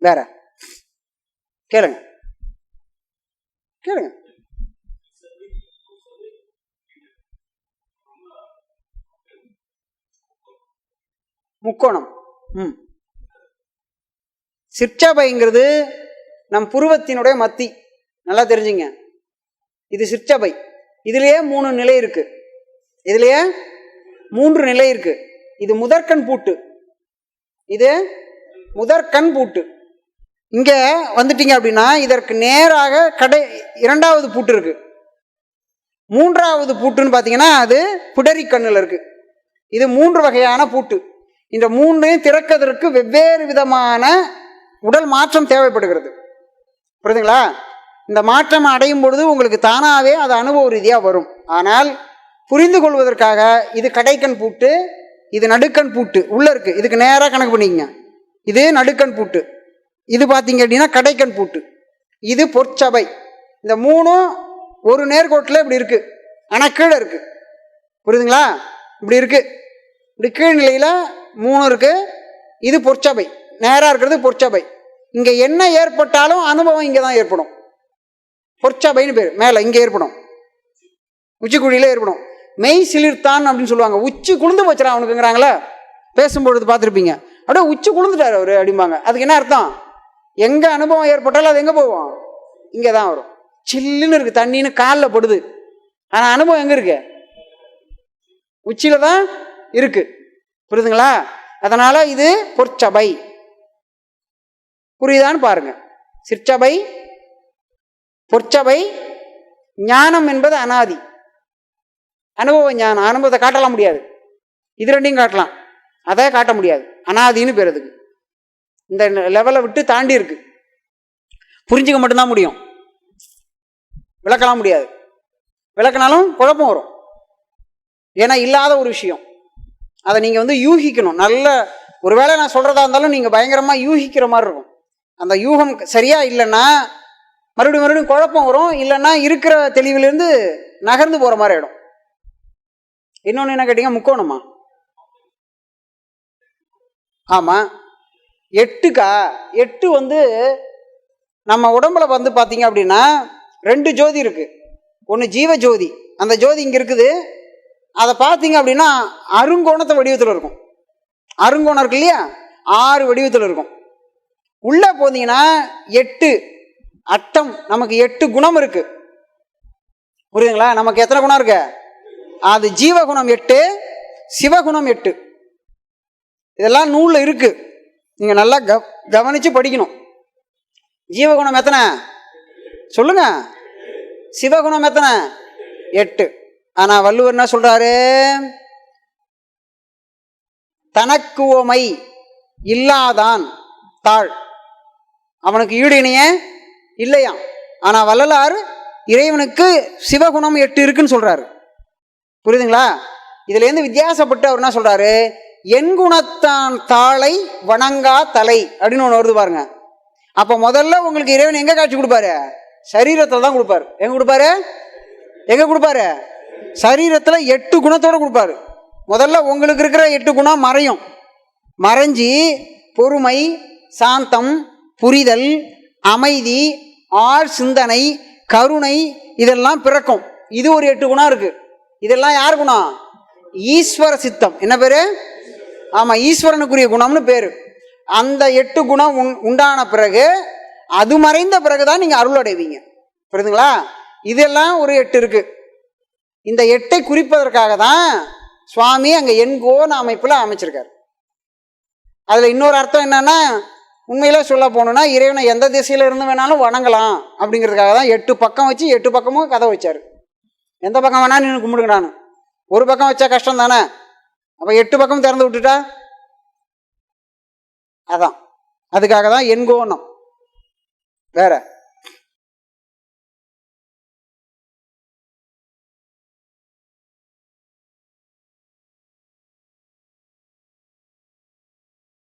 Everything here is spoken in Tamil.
வேற? கேளுங்க. கேளுங்க. முக்கோணம். ம். சிற்சபைங்கிறது நம் புருவத்தினுடைய மத்தி. நல்லா தெரிஞ்சுங்க. இது சிற்சபை. இதுலேயே மூணு நிலை இருக்கு. இதுலேயே மூன்று நிலை இருக்கு. இது முதற்கண் பூட்டு. இது முதற்கண் பூட்டு. இங்கே வந்துட்டீங்க அப்படின்னா இதற்கு நேராக கடை இரண்டாவது பூட்டு இருக்கு. மூன்றாவது பூட்டுன்னு பார்த்தீங்கன்னா அது புடரி கண்ணில் இருக்கு. இது மூன்று வகையான பூட்டு. இந்த மூன்றையும் திறக்கிறதுக்கு வெவ்வேறு விதமான உடல் மாற்றம் தேவைப்படுகிறது. புரியுதுங்களா? இந்த மாற்றம் அடையும் பொழுது உங்களுக்கு தானாகவே அது அனுபவ ரீதியாக வரும். ஆனால் புரிந்து கொள்வதற்காக இது கடைக்கண் பூட்டு இது நடுக்கண் பூட்டு உள்ளே இருக்குது இதுக்கு நேராக கணக்கு பண்ணிக்கங்க. இது நடுக்கண் பூட்டு. இது பார்த்தீங்க அப்படின்னா கடைக்கண் பூட்டு. இது பொற்சபை. இந்த மூணும் ஒரு நேர்கோட்டில் இப்படி இருக்குது ஆனால் கீழே இருக்குது புரியுதுங்களா? இப்படி இருக்குது இப்படி கீழ்நிலையில் மூணு இருக்குது இது பொற்சபை. நேராக இருக்கிறது பொற்சபை. இங்கே என்ன ஏற்பட்டாலும் அனுபவம் இங்கே தான் ஏற்படும். பொற்சபைன்னு பேர். மேலே இங்கே ஏற்படும். உச்சிக்குழியில் ஏற்படும். மெய் சிலிர்த்தான் அப்படின்னு சொல்லுவாங்க. உச்சி குளிர்ந்து போச்சுடா அவனுக்குங்கிறாங்களே. பேசும்பொழுது பார்த்துருப்பீங்க. அப்படியே உச்சி குளிர்ந்துட்டார் அவர் அப்படிம்பாங்க. அதுக்கு என்ன அர்த்தம்? எங்கே அனுபவம் ஏற்பட்டாலும் அது எங்கே போவோம் இங்கே தான் வரும். சில்லுன்னு இருக்குது தண்ணின்னு காலில் படுது. ஆனால் அனுபவம் எங்கே இருக்கு? உச்சியில் தான் இருக்கு. புரியுதுங்களா? அதனால இது பொற்சபை. புரியுதான்னு பாருங்க. சிற்சபை பொற்சபை ஞானம் என்பது அனாதி. அனுபவ ஞானம் அனுபவத்தை காட்டலாம் முடியாது. இது ரெண்டையும் காட்டலாம். அதை காட்ட முடியாது. அனாதின்னு பேர் அதுக்கு. இந்த லெவலை விட்டு தாண்டி இருக்கு. புரிஞ்சுக்க மட்டும்தான் முடியும். விளக்கலாம் முடியாது. விளக்கினாலும் குழப்பம் வரும். ஏன்னா இல்லாத ஒரு விஷயம். அதை நீங்கள் வந்து யூகிக்கணும். நல்ல ஒருவேளை நான் சொல்கிறதா இருந்தாலும் நீங்கள் பயங்கரமாக யூகிக்கிற மாதிரி இருக்கும். அந்த யூகம் சரியாக இல்லைன்னா மறுபடியும் மறுபடியும் குழப்பம் வரும். இல்லைன்னா இருக்கிற தெளிவிலேருந்து நகர்ந்து போகிற மாதிரி ஆகிடும் இன்னொன்று என்ன கேட்டீங்க? முக்கோணமா? ஆமாம் எட்டுக்கா? எட்டு வந்து நம்ம உடம்புல வந்து பார்த்தீங்க அப்படின்னா ரெண்டு ஜோதி இருக்குது ஒன்று ஜீவ ஜோதி. அந்த ஜோதி இங்கே இருக்குது. அதை பார்த்தீங்க அப்படின்னா அருங்கோணத்தை வடிவத்தில் இருக்கும். அருங்கோணம் இருக்கு இல்லையா? ஆறு வடிவத்தில் இருக்கும். உள்ளே போனீங்கன்னா எட்டு அட்டம் நமக்கு எட்டு குணம் இருக்கு. புரியுதுங்களா? நமக்கு எத்தனை குணம் இருக்கு? அது ஜீவகுணம் எட்டு சிவகுணம் எட்டு. இதெல்லாம் நூலில் இருக்குது நீங்கள் நல்லா கவ கவனித்து படிக்கணும். ஜீவகுணம் எத்தனை? சொல்லுங்க. சிவகுணம் எத்தனை? எட்டு. ஆனால் வள்ளுவர் என்ன சொல்கிறாரு தனக்குவமை இல்லாதான் தாழ். அவனுக்கு ஈடு இணைய இல்லையாம். ஆனால் வள்ளலார் இறைவனுக்கு சிவகுணம் எட்டு இருக்குன்னு சொல்கிறாரு புரியுதுங்களா? இதுலேருந்து வித்தியாசப்பட்டு அவர் என்ன சொல்கிறாரு என் குணத்தான் தாளை வணங்கா தலை அப்படின்னு ஒன்று வருது பாருங்க. அப்போ முதல்ல உங்களுக்கு இறைவன் எங்கே காட்சி கொடுப்பாரு? சரீரத்தில் தான் கொடுப்பாரு. எங்கே கொடுப்பாரு? எங்கே கொடுப்பாரு? சரீரத்தில் எட்டு குணத்தோட கொடுப்பாரு. முதல்ல உங்களுக்கு இருக்கிற எட்டு குணம் மறையும். மறைஞ்சி பொறுமை சாந்தம் புரிதல் அமைதி ஆழ் சிந்தனை கருணை இதெல்லாம் பிறக்கும். இது ஒரு எட்டு குணம் இருக்குது இதெல்லாம் யார் குணம்? ஈஸ்வர சித்தம். என்ன பேர்? ஆமாம் ஈஸ்வரனுக்குரிய குணம்னு பேர். அந்த எட்டு குணம் உண் உண்டான பிறகு அது மறைந்த பிறகு தான் நீங்கள் அருள் அடைவீங்க புரியுதுங்களா? இதெல்லாம் ஒரு எட்டு இருக்கு. இந்த எட்டை குறிப்பதற்காக தான் சுவாமி அங்கே எண்கோன அமைப்பில் அமைச்சிருக்காரு. அதில் இன்னொரு அர்த்தம் என்னன்னா உண்மையில் சொல்ல போகணுன்னா இறைவனை எந்த திசையில் இருந்து வேணாலும் வணங்கலாம் அப்படிங்கிறதுக்காக தான் எட்டு பக்கம் வச்சு எட்டு பக்கமும் கதை வச்சார். எந்த பக்கம் வேணாலும் நின்று கும்பிடுங்கடான்னு ஒரு பக்கம் வச்சா கஷ்டம் தானே அப்போ எட்டு பக்கம் திறந்து விட்டுட்டா? அதான். அதுக்காக தான் எண்கோணம் வேற.